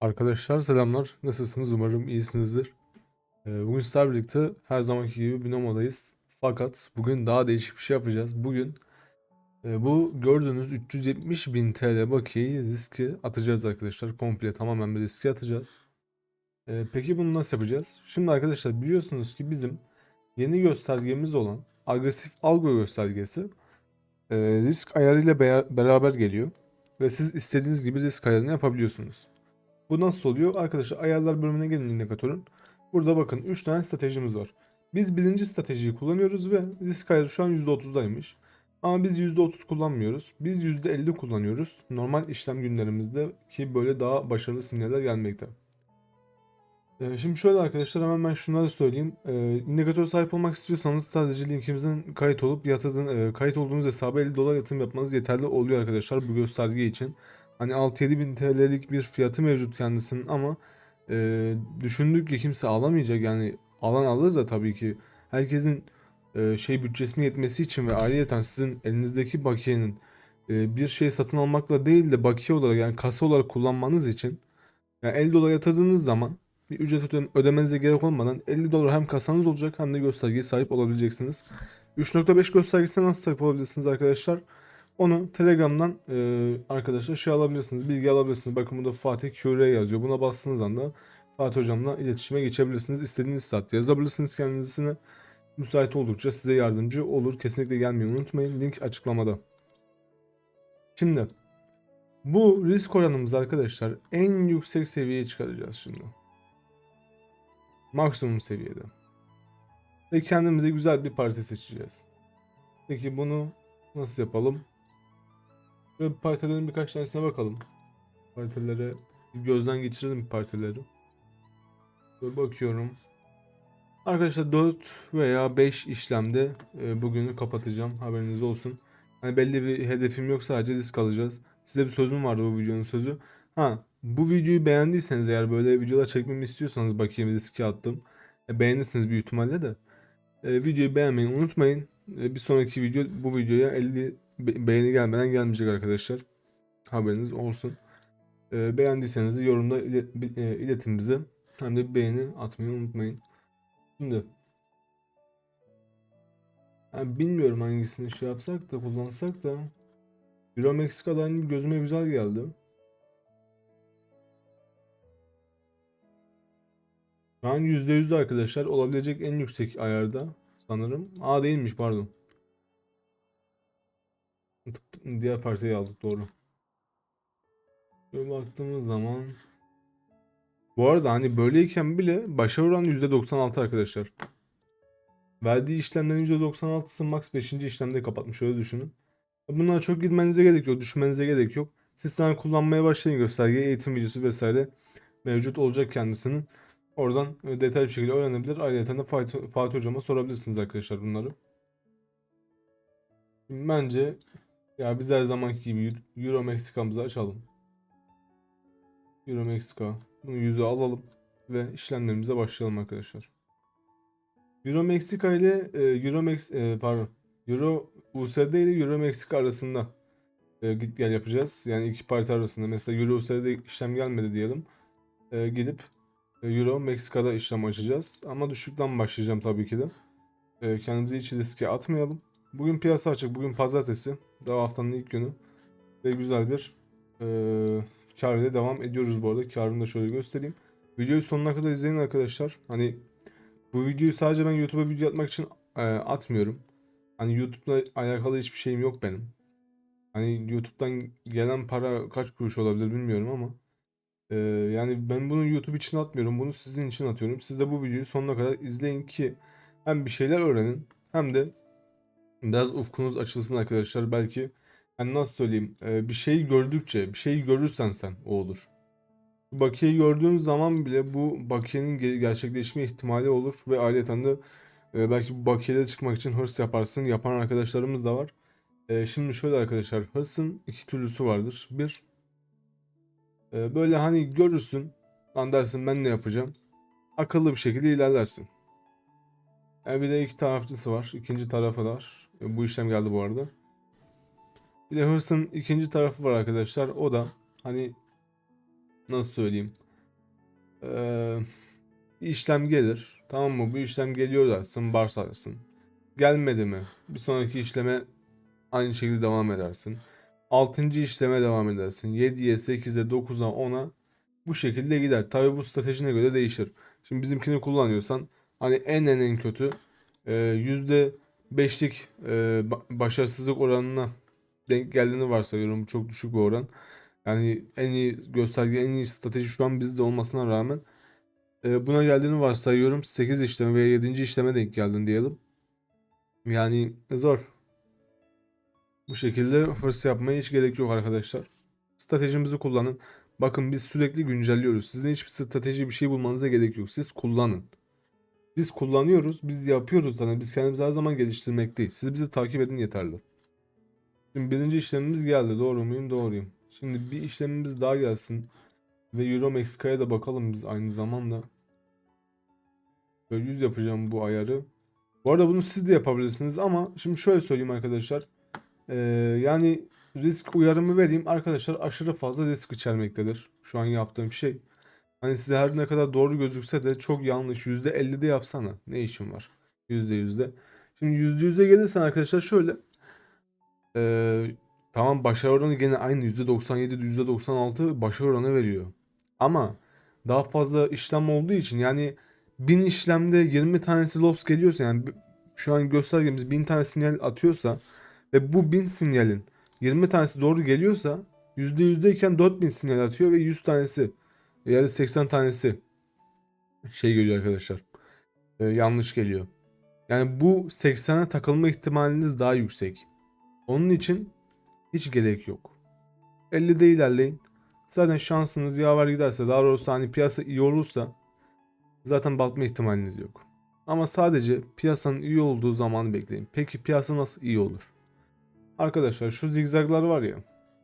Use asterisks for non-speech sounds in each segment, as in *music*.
Arkadaşlar selamlar. Nasılsınız? Umarım iyisinizdir. Ee, Bugün sizlerle birlikte her zamanki gibi Binomo'dayız. Fakat bugün daha değişik bir şey yapacağız. Bugün e, bu gördüğünüz 370 bin TL bakiyeyi riske atacağız arkadaşlar. Komple tamamen bir riske atacağız. Ee, Peki bunu nasıl yapacağız? Şimdi arkadaşlar biliyorsunuz ki bizim yeni göstergemiz olan agresif algo göstergesi e, risk ayarıyla beraber geliyor. Ve siz istediğiniz gibi risk ayarını yapabiliyorsunuz. Bu nasıl oluyor? Arkadaşlar ayarlar bölümüne gelin indikatörün. Burada bakın 3 tane stratejimiz var. Biz birinci stratejiyi kullanıyoruz ve risk ayarı şu an %30'daymış. Ama biz %30 kullanmıyoruz. Biz %50 kullanıyoruz. Normal işlem günlerimizde ki böyle daha başarılı sinyaller gelmekte. Ee, Şimdi şöyle arkadaşlar hemen ben şunları söyleyeyim. İndikatör sahip olmak istiyorsanız sadece linkimizden kayıt olup yatırdığın, e, kayıt olduğunuz hesaba 50 dolar yatırım yapmanız yeterli oluyor arkadaşlar bu gösterge için. Hani 6-7 bin TL'lik bir fiyatı mevcut kendisinin ama e, düşündük ki kimse alamayacak yani alan alır da tabii ki herkesin e, şey bütçesine yetmesi için ve ayrıyeten sizin elinizdeki bakiyenin e, bir şey satın almakla değil de bakiye olarak yani kasa olarak kullanmanız için yani 50 dolar yatırdığınız zaman bir ücret öde- ödemenize gerek olmadan 50 dolar hem kasanız olacak hem de göstergeye sahip olabileceksiniz. 3.5 göstergesine nasıl sahip olabilirsiniz arkadaşlar? Onu Telegram'dan e, arkadaşlar şey alabilirsiniz, bilgi alabilirsiniz. Bakın burada Fatih QR yazıyor. Buna bastığınız anda Fatih Hocam'la iletişime geçebilirsiniz. İstediğiniz saatte yazabilirsiniz kendisine. Müsait oldukça size yardımcı olur. Kesinlikle gelmeyi unutmayın. Link açıklamada. Şimdi bu risk oranımızı arkadaşlar en yüksek seviyeye çıkaracağız şimdi. Maksimum seviyede. Ve kendimize güzel bir parti seçeceğiz. Peki bunu nasıl yapalım? Böyle partilerin birkaç tanesine bakalım. Partilere gözden geçirelim partileri. Böyle bakıyorum. Arkadaşlar 4 veya 5 işlemde e, bugünü kapatacağım. Haberiniz olsun. Hani belli bir hedefim yok sadece risk alacağız. Size bir sözüm vardı bu videonun sözü. Ha bu videoyu beğendiyseniz eğer böyle videolar çekmemi istiyorsanız bakayım riski attım. E, beğenirsiniz büyük ihtimalle de. E, videoyu beğenmeyi unutmayın. E, bir sonraki video bu videoya 50 be- beğeni gelmeden gelmeyecek arkadaşlar. Haberiniz olsun. E, beğendiyseniz de yorumda ilet, e, iletin bize. Hem de beğeni atmayı unutmayın. Şimdi yani bilmiyorum hangisini şey yapsak da kullansak da Euro Meksika'dan gözüme güzel geldi. Şu an %100'de arkadaşlar olabilecek en yüksek ayarda sanırım. A değilmiş pardon. Diğer partiyi aldık doğru. Şöyle baktığımız zaman bu arada hani böyleyken bile başarı oranı %96 arkadaşlar. Verdiği işlemlerin %96'sı max 5. işlemde kapatmış öyle düşünün. Bunlara çok gitmenize gerek yok, düşünmenize gerek yok. Sistem kullanmaya başlayın gösterge, eğitim videosu vesaire mevcut olacak kendisinin. Oradan e, detaylı bir şekilde öğrenebilir. Ayrıca da Fatih, Fatih Hocama sorabilirsiniz arkadaşlar bunları. Bence ya biz her zamanki gibi Euro Meksika'mızı açalım. Euro Meksika. Bunu yüzü alalım ve işlemlerimize başlayalım arkadaşlar. Euro Meksika ile e, Euro Mex e, pardon. Euro USD ile Euro Meksika arasında e, git gel yapacağız. Yani iki parti arasında. Mesela Euro USD'de işlem gelmedi diyelim. Gidip Euro Meksika'da işlem açacağız. Ama düşükten başlayacağım tabii ki de. Kendimizi hiç riske atmayalım. Bugün piyasa açık. Bugün pazartesi. Daha haftanın ilk günü. Ve güzel bir e, kar ile devam ediyoruz bu arada. Karını da şöyle göstereyim. Videoyu sonuna kadar izleyin arkadaşlar. Hani bu videoyu sadece ben YouTube'a video atmak için e, atmıyorum. Hani YouTube'la alakalı hiçbir şeyim yok benim. Hani YouTube'dan gelen para kaç kuruş olabilir bilmiyorum ama e, yani ben bunu YouTube için atmıyorum. Bunu sizin için atıyorum. Siz de bu videoyu sonuna kadar izleyin ki hem bir şeyler öğrenin hem de biraz ufkunuz açılsın arkadaşlar. Belki ben nasıl söyleyeyim e, bir şeyi gördükçe bir şeyi görürsen sen o olur. Bakiyeyi gördüğün zaman bile bu bakiyenin ge- gerçekleşme ihtimali olur ve ayrıca de e, belki bu bakiyelere çıkmak için hırs yaparsın. Yapan arkadaşlarımız da var. E, şimdi şöyle arkadaşlar hırsın iki türlüsü vardır. Bir böyle hani görürsün lan dersin ben ne yapacağım. Akıllı bir şekilde ilerlersin. E, bir de iki tarafçısı var. İkinci tarafı var. Bu işlem geldi bu arada. Bir de hırsın ikinci tarafı var arkadaşlar. O da hani nasıl söyleyeyim. Ee, işlem gelir. Tamam mı? Bu işlem geliyor dersin, varsarsın. Gelmedi mi? Bir sonraki işleme aynı şekilde devam edersin. Altıncı işleme devam edersin. 7'ye, 8'e, 9'a, 10'a bu şekilde gider. Tabii bu stratejine göre değişir. Şimdi bizimkini kullanıyorsan hani en en en kötü e, yüzde beşlik e, ba- başarısızlık oranına denk geldiğini varsayıyorum. Bu çok düşük bir oran. Yani en iyi gösterge, en iyi strateji şu an bizde olmasına rağmen e, buna geldiğini varsayıyorum. 8 işleme veya 7. işleme denk geldin diyelim. Yani zor. Bu şekilde hırs yapmaya hiç gerek yok arkadaşlar. Stratejimizi kullanın. Bakın biz sürekli güncelliyoruz. Sizin hiçbir strateji bir şey bulmanıza gerek yok. Siz kullanın. Biz kullanıyoruz, biz yapıyoruz zaten. Biz kendimizi her zaman geliştirmekteyiz. Siz bizi takip edin yeterli. Şimdi birinci işlemimiz geldi. Doğru muyum? Doğruyum. Şimdi bir işlemimiz daha gelsin. Ve Euro Meksika'ya da bakalım biz aynı zamanda. Böyle 100 yapacağım bu ayarı. Bu arada bunu siz de yapabilirsiniz ama şimdi şöyle söyleyeyim arkadaşlar. Ee, yani risk uyarımı vereyim. Arkadaşlar aşırı fazla risk içermektedir. Şu an yaptığım şey. Hani size her ne kadar doğru gözükse de çok yanlış. %50'de yapsana. Ne işin var? %100'de. Şimdi %100'e gelirsen arkadaşlar şöyle. Ee, tamam başarı oranı gene aynı %97, %96 başarı oranı veriyor. Ama daha fazla işlem olduğu için yani 1000 işlemde 20 tanesi loss geliyorsa yani şu an göstergemiz 1000 tane sinyal atıyorsa ve bu 1000 sinyalin 20 tanesi doğru geliyorsa %100'deyken 4000 sinyal atıyor ve 100 tanesi yani 80 tanesi şey geliyor arkadaşlar. Ee, yanlış geliyor. Yani bu 80'e takılma ihtimaliniz daha yüksek. Onun için hiç gerek yok. 50'de ilerleyin. Zaten şansınız yaver giderse daha doğrusu hani piyasa iyi olursa zaten batma ihtimaliniz yok. Ama sadece piyasanın iyi olduğu zamanı bekleyin. Peki piyasa nasıl iyi olur? Arkadaşlar şu zigzaglar var ya.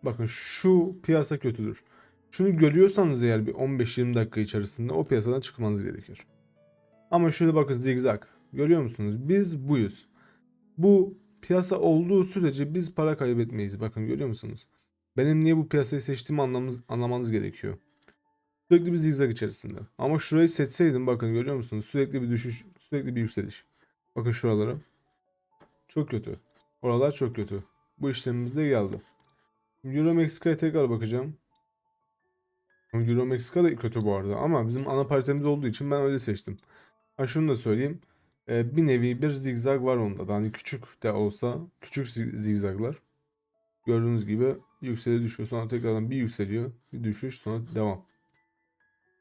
Bakın şu piyasa kötüdür. Şunu görüyorsanız eğer bir 15-20 dakika içerisinde o piyasadan çıkmanız gerekir. Ama şöyle bakın zigzag. Görüyor musunuz? Biz buyuz. Bu piyasa olduğu sürece biz para kaybetmeyiz. Bakın görüyor musunuz? Benim niye bu piyasayı seçtiğimi anlamamız, anlamanız gerekiyor. Sürekli bir zigzag içerisinde. Ama şurayı seçseydim bakın görüyor musunuz? Sürekli bir düşüş, sürekli bir yükseliş. Bakın şuralara. Çok kötü. Oralar çok kötü. Bu işlemimiz de geldi. Euro Meksika'ya tekrar bakacağım. Euro Meksika da kötü bu arada ama bizim ana paritemiz olduğu için ben öyle seçtim. Ha şunu da söyleyeyim. Ee, bir nevi bir zigzag var onda da. Hani küçük de olsa küçük zi- zigzaglar. Gördüğünüz gibi yükseliyor düşüyor sonra tekrardan bir yükseliyor bir düşüş sonra devam.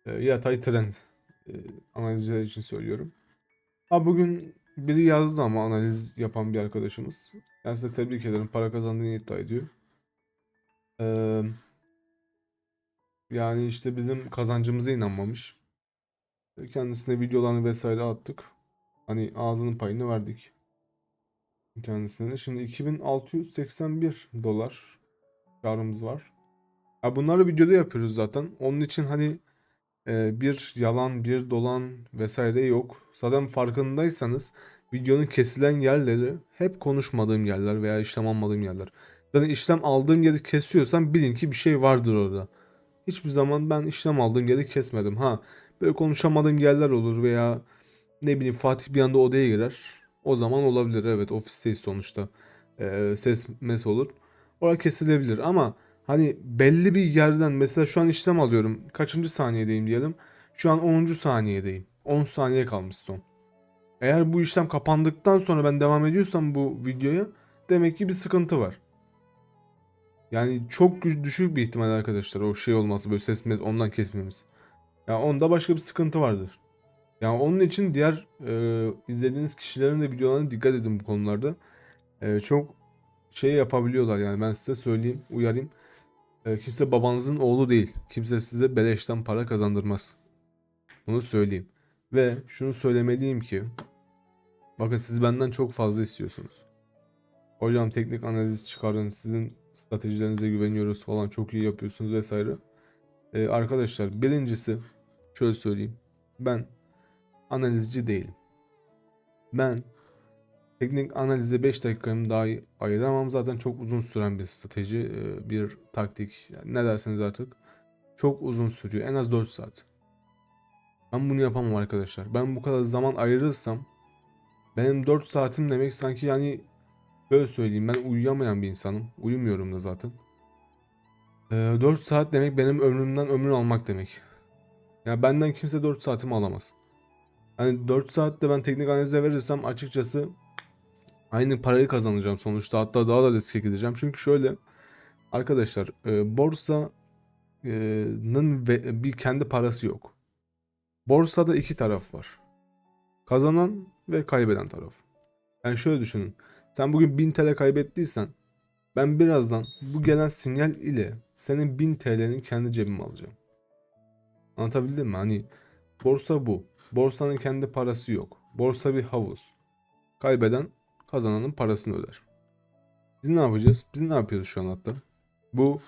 Ee, yatay trend ee, analizciler için söylüyorum. Ha bugün biri yazdı ama analiz yapan bir arkadaşımız. Ben size tebrik ederim. Para kazandığını iddia ediyor. Ee, yani işte bizim kazancımıza inanmamış. Kendisine videolarını vesaire attık. Hani ağzının payını verdik. Kendisine. Şimdi 2681 dolar karımız var. Ya bunları videoda yapıyoruz zaten. Onun için hani e, bir yalan, bir dolan vesaire yok. Zaten farkındaysanız videonun kesilen yerleri hep konuşmadığım yerler veya işlem almadığım yerler. Zaten işlem aldığım yeri kesiyorsam bilin ki bir şey vardır orada. Hiçbir zaman ben işlem aldığım yeri kesmedim. Ha böyle konuşamadığım yerler olur veya ne bileyim Fatih bir anda odaya girer. O zaman olabilir evet ofisteyiz sonuçta. Ee, ses mes olur. Orada kesilebilir ama hani belli bir yerden mesela şu an işlem alıyorum. Kaçıncı saniyedeyim diyelim. Şu an 10. saniyedeyim. 10 saniye kalmış son. Eğer bu işlem kapandıktan sonra ben devam ediyorsam bu videoya demek ki bir sıkıntı var. Yani çok düşük bir ihtimal arkadaşlar o şey olması böyle ses ondan kesmemiz. Ya onda başka bir sıkıntı vardır. Yani onun için diğer e, izlediğiniz kişilerin de videolarına dikkat edin bu konularda. E, çok şey yapabiliyorlar yani ben size söyleyeyim, uyarayım. E, kimse babanızın oğlu değil. Kimse size beleşten para kazandırmaz. Bunu söyleyeyim. Ve şunu söylemeliyim ki bakın siz benden çok fazla istiyorsunuz. Hocam teknik analiz çıkarın, sizin stratejilerinize güveniyoruz falan çok iyi yapıyorsunuz vesaire. E, arkadaşlar birincisi şöyle söyleyeyim. Ben analizci değilim. Ben teknik analize 5 dakikamı dahi ayıramam. Zaten çok uzun süren bir strateji, e, bir taktik. Yani ne derseniz artık. Çok uzun sürüyor. En az 4 saat. Ben bunu yapamam arkadaşlar. Ben bu kadar zaman ayırırsam benim 4 saatim demek sanki yani böyle söyleyeyim ben uyuyamayan bir insanım. Uyumuyorum da zaten. Ee, 4 saat demek benim ömrümden ömür almak demek. Ya benden kimse 4 saatimi alamaz. Hani 4 saatte ben teknik analize verirsem açıkçası aynı parayı kazanacağım sonuçta. Hatta daha da riske gideceğim. Çünkü şöyle arkadaşlar e, borsanın ve bir kendi parası yok. Borsada iki taraf var. Kazanan ve kaybeden taraf. Yani şöyle düşünün. Sen bugün 1000 TL kaybettiysen ben birazdan bu gelen sinyal ile senin 1000 TL'nin kendi cebime alacağım. Anlatabildim mi? Hani borsa bu. Borsanın kendi parası yok. Borsa bir havuz. Kaybeden kazananın parasını öder. Biz ne yapacağız? Biz ne yapıyoruz şu an hatta? Bu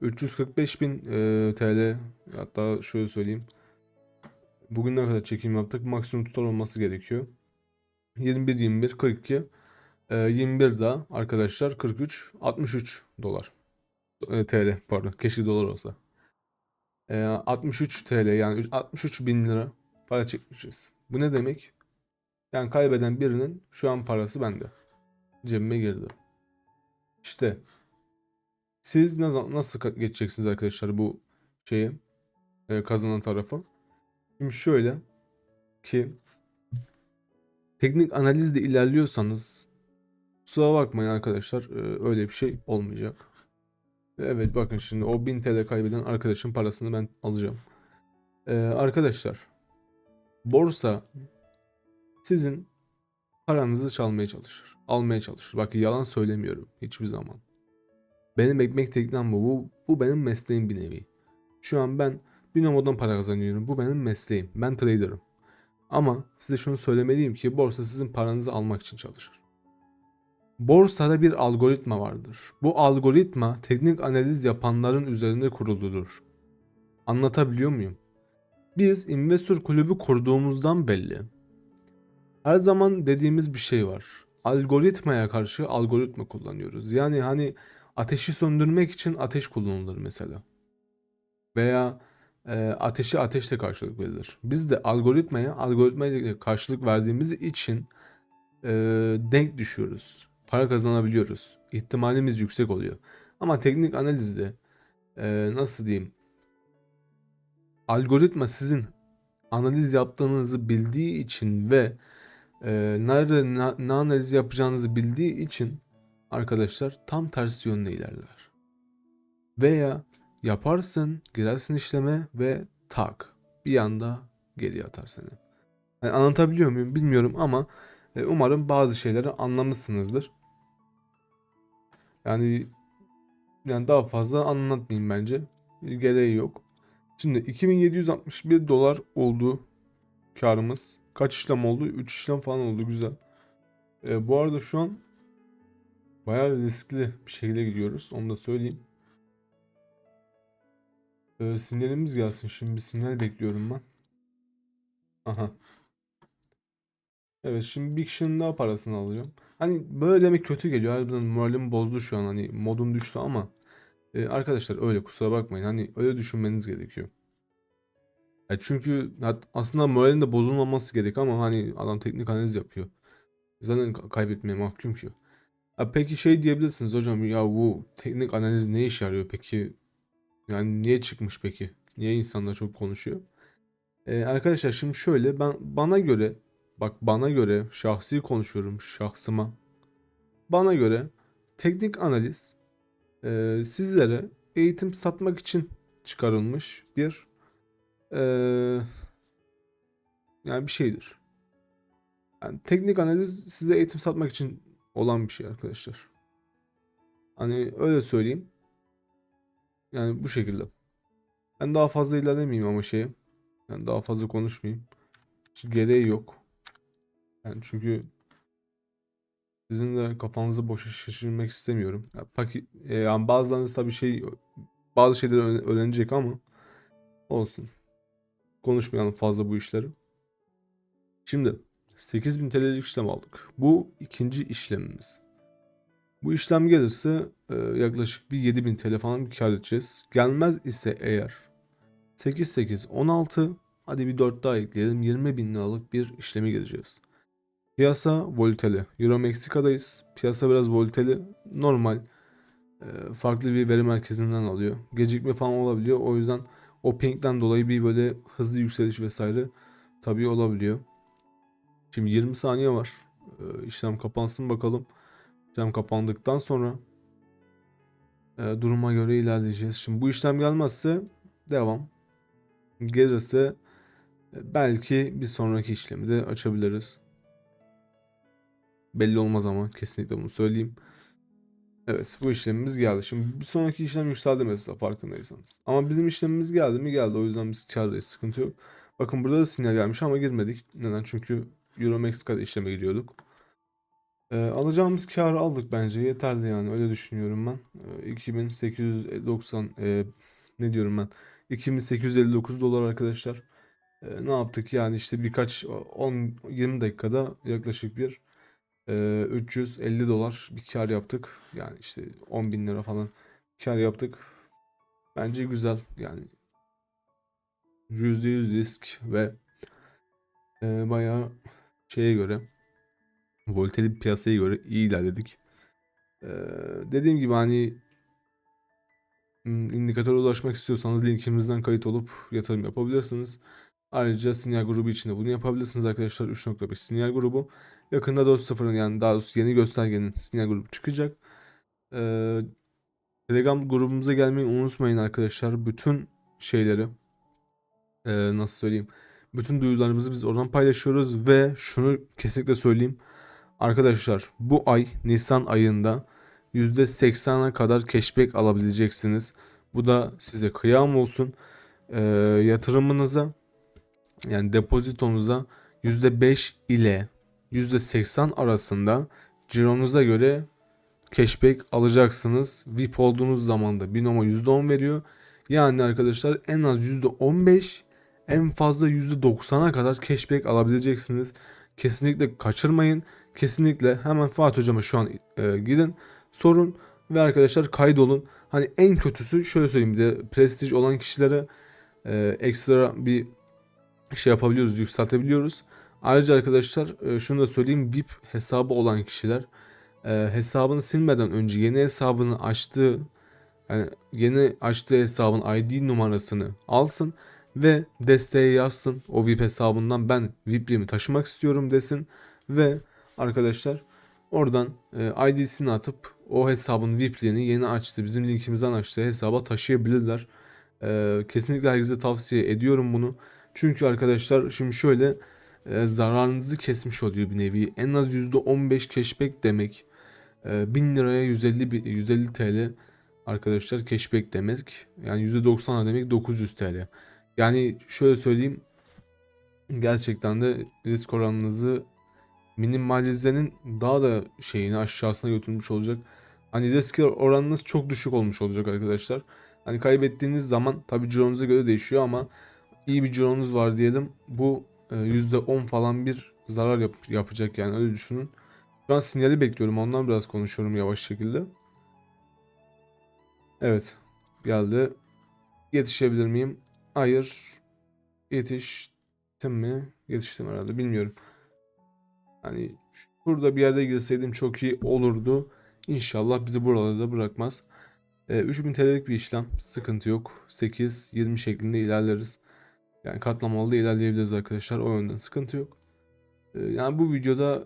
345 bin e, TL hatta şöyle söyleyeyim. Bugün ne kadar çekim yaptık? Maksimum tutar olması gerekiyor. 21, 21, 42. E, 21 daha arkadaşlar 43, 63 dolar. E, TL pardon. Keşke dolar olsa. E, 63 TL yani 63 bin lira para çekmişiz. Bu ne demek? Yani kaybeden birinin şu an parası bende. Cebime girdi. İşte siz nasıl ka- geçeceksiniz arkadaşlar bu şeyi e, kazanan tarafa? Şimdi şöyle ki teknik analizle ilerliyorsanız kusura bakmayın arkadaşlar e, öyle bir şey olmayacak. Evet bakın şimdi o 1000 TL kaybeden arkadaşın parasını ben alacağım. E, arkadaşlar borsa sizin paranızı çalmaya çalışır. Almaya çalışır. Bak yalan söylemiyorum hiçbir zaman. Benim ekmek teknem bu. Bu, bu benim mesleğim bir nevi. Şu an ben Binomo'dan para kazanıyorum. Bu benim mesleğim. Ben trader'ım. Ama size şunu söylemeliyim ki borsa sizin paranızı almak için çalışır. Borsada bir algoritma vardır. Bu algoritma teknik analiz yapanların üzerinde kuruludur. Anlatabiliyor muyum? Biz investor kulübü kurduğumuzdan belli. Her zaman dediğimiz bir şey var. Algoritmaya karşı algoritma kullanıyoruz. Yani hani ateşi söndürmek için ateş kullanılır mesela. Veya e, ateşi ateşle karşılık verilir. Biz de algoritmaya algoritmaya karşılık verdiğimiz için e, denk düşüyoruz. Para kazanabiliyoruz. İhtimalimiz yüksek oluyor. Ama teknik analizde e, nasıl diyeyim? Algoritma sizin analiz yaptığınızı bildiği için ve e, nerede ne, analiz yapacağınızı bildiği için arkadaşlar tam tersi yönde ilerler. Veya yaparsın, girersin işleme ve tak bir anda geri atar seni. Yani anlatabiliyor muyum bilmiyorum ama e, umarım bazı şeyleri anlamışsınızdır. Yani yani daha fazla anlatmayayım bence. Gereği yok. Şimdi 2761 dolar oldu karımız. Kaç işlem oldu? 3 işlem falan oldu güzel. E, bu arada şu an bayağı riskli bir şekilde gidiyoruz. Onu da söyleyeyim. E, sinyalimiz gelsin. Şimdi bir sinyal bekliyorum ben. Aha. Evet şimdi bir kişinin daha parasını alacağım. Hani böyle demek kötü geliyor. Harbiden moralim bozdu şu an. Hani modum düştü ama e, arkadaşlar öyle kusura bakmayın. Hani öyle düşünmeniz gerekiyor. Ya çünkü hat- aslında moralin de bozulmaması gerek ama hani adam teknik analiz yapıyor. Zaten ka- kaybetmeye mahkum ki. Ha, peki şey diyebilirsiniz hocam ya bu teknik analiz ne işe yarıyor peki? Yani niye çıkmış peki? Niye insanlar çok konuşuyor? Ee, arkadaşlar şimdi şöyle ben bana göre bak bana göre şahsi konuşuyorum şahsıma. Bana göre teknik analiz e, sizlere eğitim satmak için çıkarılmış bir e, yani bir şeydir. Yani teknik analiz size eğitim satmak için olan bir şey arkadaşlar. Hani öyle söyleyeyim. Yani bu şekilde. Ben daha fazla ilerlemeyeyim ama şeye. Yani daha fazla konuşmayayım. Hiç gereği yok. Yani çünkü sizin de kafanızı boşa şişirmek istemiyorum. Ya, paki, e, yani bazılarınız tabii şey bazı şeyleri öğren- öğrenecek ama olsun. Konuşmayalım fazla bu işleri. Şimdi 8000 TL'lik işlem aldık. Bu ikinci işlemimiz. Bu işlem gelirse e, yaklaşık bir 7000 TL falan bir kar edeceğiz. Gelmez ise eğer 8 8 16 Hadi bir 4 daha ekleyelim. 20 bin liralık bir işleme gireceğiz. Piyasa volteli. Euro Meksika'dayız. Piyasa biraz volteli. Normal. e, farklı bir veri merkezinden alıyor. Gecikme falan olabiliyor. O yüzden o pingden dolayı bir böyle hızlı yükseliş vesaire tabii olabiliyor. Şimdi 20 saniye var. E, işlem kapansın bakalım. İşlem kapandıktan sonra e, duruma göre ilerleyeceğiz. Şimdi bu işlem gelmezse devam. Gelirse e, belki bir sonraki işlemi de açabiliriz. Belli olmaz ama kesinlikle bunu söyleyeyim. Evet bu işlemimiz geldi. Şimdi bir sonraki işlem yükseldi mesela farkındaysanız. Ama bizim işlemimiz geldi mi geldi. O yüzden biz kârdayız. Sıkıntı yok. Bakın burada da sinyal gelmiş ama girmedik. Neden? Çünkü Euro Meksika'da işleme giriyorduk. Ee, alacağımız karı aldık bence. Yeterli yani. Öyle düşünüyorum ben. Ee, 2890 e, ne diyorum ben? 2859 dolar arkadaşlar. Ee, ne yaptık? Yani işte birkaç 10-20 dakikada yaklaşık bir e, 350 dolar bir kar yaptık. Yani işte 10 bin lira falan kar yaptık. Bence güzel. Yani %100 risk ve e, bayağı şeye göre volteli bir piyasaya göre iyi ilerledik. Ee, dediğim gibi hani indikatöre ulaşmak istiyorsanız linkimizden kayıt olup yatırım yapabilirsiniz. Ayrıca sinyal grubu içinde bunu yapabilirsiniz arkadaşlar. 3.5 sinyal grubu. Yakında 4.0'ın yani daha doğrusu yeni göstergenin sinyal grubu çıkacak. Ee, Telegram grubumuza gelmeyi unutmayın arkadaşlar. Bütün şeyleri ee, nasıl söyleyeyim? Bütün duyularımızı biz oradan paylaşıyoruz ve şunu kesinlikle söyleyeyim. Arkadaşlar bu ay Nisan ayında %80'e kadar cashback alabileceksiniz. Bu da size kıyam olsun. Ee, yatırımınıza yani depozitonuza %5 ile %80 arasında cironuza göre cashback alacaksınız. VIP olduğunuz zaman da Binomo %10 veriyor. Yani arkadaşlar en az %15 en fazla %90'a kadar cashback alabileceksiniz. Kesinlikle kaçırmayın. Kesinlikle hemen Fatih hocama şu an e, gidin sorun ve arkadaşlar kaydolun. Hani en kötüsü şöyle söyleyeyim bir de prestij olan kişilere e, ekstra bir şey yapabiliyoruz, yükseltebiliyoruz. Ayrıca arkadaşlar e, şunu da söyleyeyim VIP hesabı olan kişiler e, hesabını silmeden önce yeni hesabını açtığı yani yeni açtığı hesabın ID numarasını alsın ve desteğe yazsın. O VIP hesabından ben VIP'liğimi taşımak istiyorum desin ve arkadaşlar oradan e, ID'sini atıp o hesabın VIP'liğini yeni açtığı bizim linkimizden açtığı hesaba taşıyabilirler. Kesinlikle herkese tavsiye ediyorum bunu. Çünkü arkadaşlar şimdi şöyle e, zararınızı kesmiş oluyor bir nevi. En az %15 cashback demek. E, 1000 liraya 150 bi- 150 TL arkadaşlar cashback demek. Yani %90 demek 900 TL. Yani şöyle söyleyeyim. Gerçekten de risk oranınızı minimalizenin daha da şeyini aşağısına götürmüş olacak. Hani risk oranınız çok düşük olmuş olacak arkadaşlar. Hani kaybettiğiniz zaman tabii cironuza göre değişiyor ama iyi bir cironuz var diyelim. Bu %10 falan bir zarar yap- yapacak yani öyle düşünün. Şu an sinyali bekliyorum. Ondan biraz konuşuyorum yavaş şekilde. Evet. Geldi. Yetişebilir miyim? Hayır. Yetiştim mi? Yetiştim herhalde. Bilmiyorum. Hani şurada bir yerde girseydim çok iyi olurdu. İnşallah bizi buralarda bırakmaz. E, 3000 TL'lik bir işlem. Sıkıntı yok. 8-20 şeklinde ilerleriz. Yani katlamalı da ilerleyebiliriz arkadaşlar. O yönden sıkıntı yok. E, yani bu videoda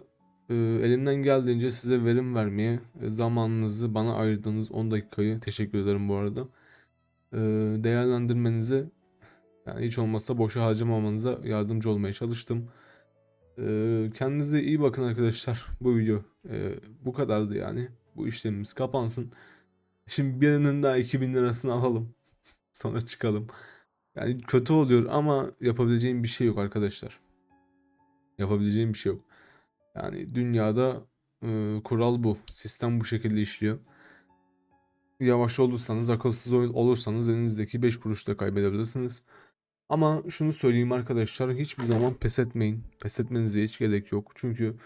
e, elimden geldiğince size verim vermeye, e, zamanınızı bana ayırdığınız 10 dakikayı teşekkür ederim bu arada. E, değerlendirmenizi yani hiç olmazsa boşa harcamamanıza yardımcı olmaya çalıştım. E, kendinize iyi bakın arkadaşlar. Bu video e, bu kadardı yani. Bu işlemimiz kapansın. Şimdi birinin daha 2000 lirasını alalım. *laughs* Sonra çıkalım. Yani kötü oluyor ama yapabileceğim bir şey yok arkadaşlar. Yapabileceğim bir şey yok. Yani dünyada e, kural bu. Sistem bu şekilde işliyor. Yavaş olursanız, akılsız ol- olursanız elinizdeki 5 kuruş da kaybedebilirsiniz. Ama şunu söyleyeyim arkadaşlar, hiçbir zaman pes etmeyin. Pes etmenize hiç gerek yok. Çünkü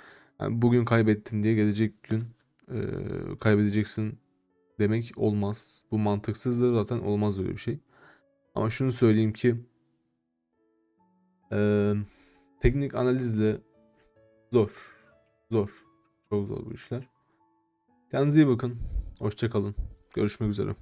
yani bugün kaybettin diye gelecek gün e, kaybedeceksin demek olmaz. Bu mantıksız da zaten olmaz öyle bir şey. Ama şunu söyleyeyim ki Ee, teknik analizle zor. Zor. Çok zor bu işler. Kendinize iyi bakın. Hoşça kalın. Görüşmek üzere.